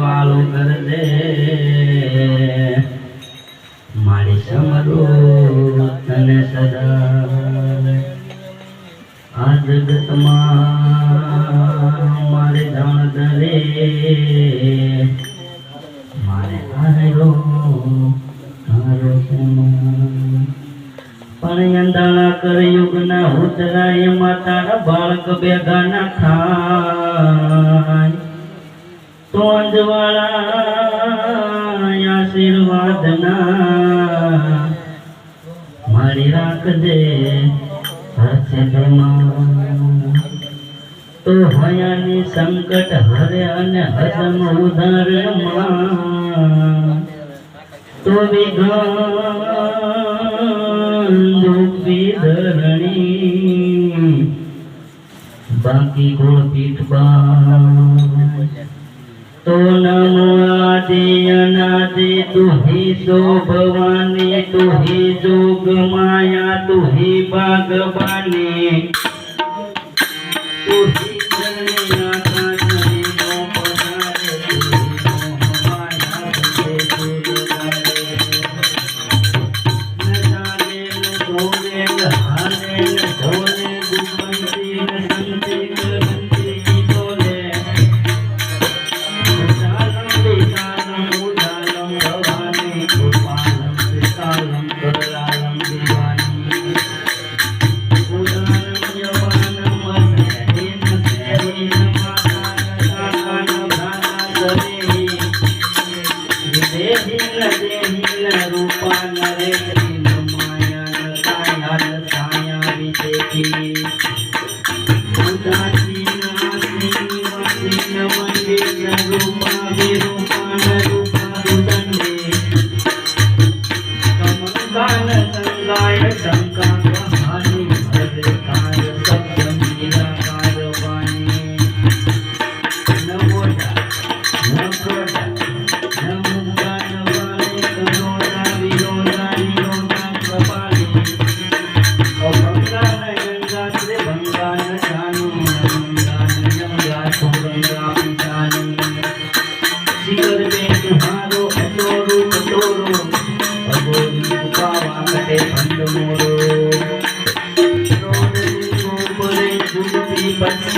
વાળું દે મારી સમરો તને સદા આ જગતમાં મારે જાણ દરે મારે હારો હારો પણ અંધાણા કર, યુગના ઉતરાય માતાના બાળક બેગાના થાય. તો અંજવાળા આશીર્વાદના. મારી રાખજે હસેમાં તો હયાની સંકટ હરે અને હદમ ઉદારમાં. તો વિઘન દુઃખી ધરણી. બાકી ગોળ પીઠ તો નમો આદિ અનાદિ તુહી સો ભવાની તુહી જોગ માયા તુહી ભાગવાની Thank you.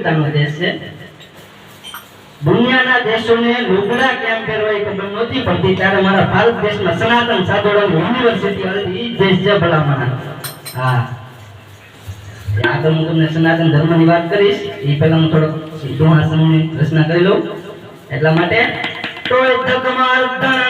શૂરવીરતાનો દેશ છે, દુનિયાના દેશોને લુગડા કેમ પહેરવા ખબર નહોતી પડતી, ત્યારે મારા ભારત દેશમાં સનાતન સાધુડાની યુનિવર્સિટી હતી એ દેશ છે ભલામણ. હા. વાત કરીશ. એ પહેલા થોડોક રચના કરી લઉં. એટલા માટે તો ધકમાર ધણ